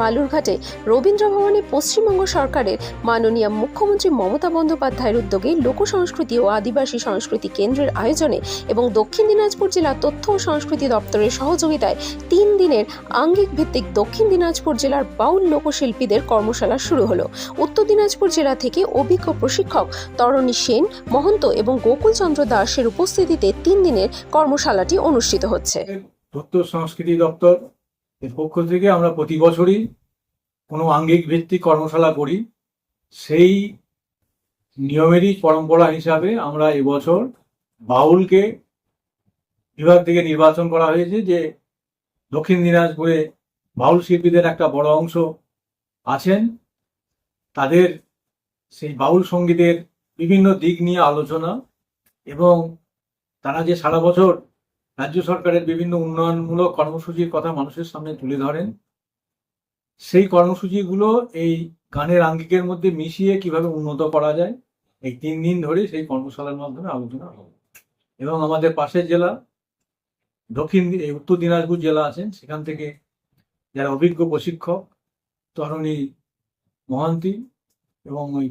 বালুরঘাটে রবীন্দ্র ভবনে পশ্চিমবঙ্গ সরকারের মাননীয় মুখ্যমন্ত্রী মমতা বন্দ্যোপাধ্যায়ের উদ্যোগে লোক সংস্কৃতি ও আদিবাসী সংস্কৃতি কেন্দ্রের আয়োজনে এবং দক্ষিণ দিনাজপুর জেলা তথ্য ও সংস্কৃতি দপ্তরের সহযোগিতায় তিন দিনের আঙ্গিক ভিত্তিক দক্ষিণ দিনাজপুর জেলার বাউল লোকশিল্পীদের কর্মশালা শুরু হলো। উত্তর দিনাজপুর জেলা থেকে অভিজ্ঞ প্রশিক্ষক তরণী সেন, মহন্ত এবং গোকুলচন্দ্র দাসের উপস্থিতিতে তিন দিনের কর্মশালাটি অনুষ্ঠিত হচ্ছে। তথ্য সংস্কৃতি দপ্তর এর পক্ষ থেকে আমরা প্রতি বছরই কোনো আঙ্গিক ভিত্তিক কর্মশালা করি। সেই নিয়মেরই পরম্পরা হিসাবে আমরা এবছর বাউলকে বিভাগ থেকে নির্বাচন করা হয়েছে যে দক্ষিণ দিনাজপুরে বাউল শিল্পীদের একটা বড় অংশ আছেন। তাদের সেই বাউল সঙ্গীতের বিভিন্ন দিক নিয়ে আলোচনা এবং তারা যে সারা বছর রাজ্য সরকারের বিভিন্ন উন্নয়নমূলক কর্মসূচির কথা মানুষের সামনে তুলে ধরেন। সেই কর্মসূচিগুলো এই গানের আঙ্গিকের মধ্যে মিশিয়ে কীভাবে উন্নত করা যায়, এই তিন দিন ধরে সেই কর্মশালার মাধ্যমে আলোচনা হবে। এবং আমাদের পাশের জেলা, দক্ষিণ উত্তর দিনাজপুর জেলা আছেন, সেখান থেকে যারা অভিজ্ঞ প্রশিক্ষক, তরণী মহান্তি এবং ওই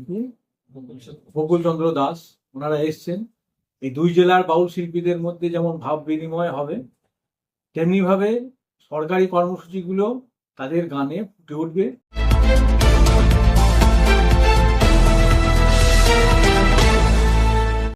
বকুলচন্দ্র দাস, ওনারা এসছেন। এই দুই জেলার বাউল শিল্পীদের মধ্যে যেমন ভাব বিনিময় হবে, তেমনিভাবে সরকারি কর্মসূচিগুলো তাদের গানে ফুটে উঠবে।